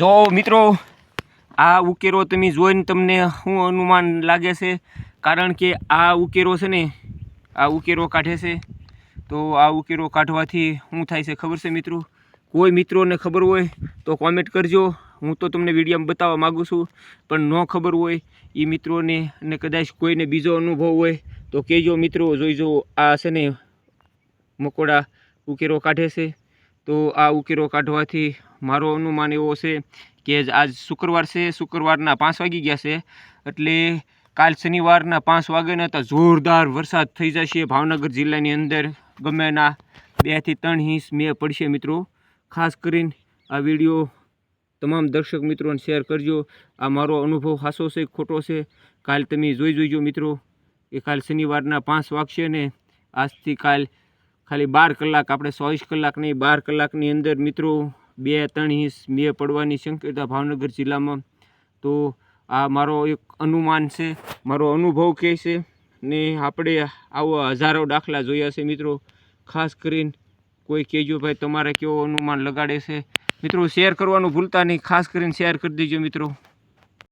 જો મિત્રો, આ ઉકેરો તમે જોઈને તમને શું અનુમાન લાગે છે? કારણ કે આ ઉકેરો છે ને, આ ઉકેરો કાઢે છે. તો આ ઉકેરો કાઢવાથી શું થાય છે ખબર છે મિત્રો? કોઈ મિત્રોને ખબર હોય તો કોમેન્ટ કરજો. હું તો તમને વિડીયોમાં બતાવવા માગું છું. પણ ન ખબર હોય એ મિત્રોને અને કદાચ કોઈને બીજો અનુભવ હોય તો કહેજો મિત્રો. જોઈજો આ છે ને, મકોડા ઉકેરો કાઢે છે. તો આ ઉકેરો કાઢવાથી મારો અનુમાન એવો છે કે આજ શુક્રવાર છે, શુક્રવારના પાંચ વાગી ગયા છે, એટલે કાલ શનિવારના પાંચ વાગ્યાના હતા જોરદાર વરસાદ થઈ જશે ભાવનગર જિલ્લાની અંદર. ગમેના બેથી ત્રણ ઇંચ મેં પડશે મિત્રો. ખાસ કરીને આ વીડિયો તમામ દર્શક મિત્રોને શેર કરજો. આ મારો અનુભવ હાસો છે, ખોટો છે, કાલ તમે જોઈ જોઈજો મિત્રો. એ કાલ શનિવારના પાંચ વાગશે ને આજથી કાલ ખાલી બાર કલાક, આપણે ચોવીસ કલાક નહીં, બાર કલાકની અંદર મિત્રો બે ત્રણ ઇંચ મે પડવાની શક્યતા ભાવનગર જિલ્લામાં. તો આ મારો એક અનુમાન છે, મારો અનુભવ કહે છે ને આપણે આવો હજારો દાખલા જોયા છે મિત્રો. ખાસ કરીને કોઈ કહેજો ભાઈ, તમારે કેવો અનુમાન લગાડે છે? મિત્રો, શેર કરવાનું ભૂલતા નહીં, ખાસ કરીને શેર કરી દેજો મિત્રો.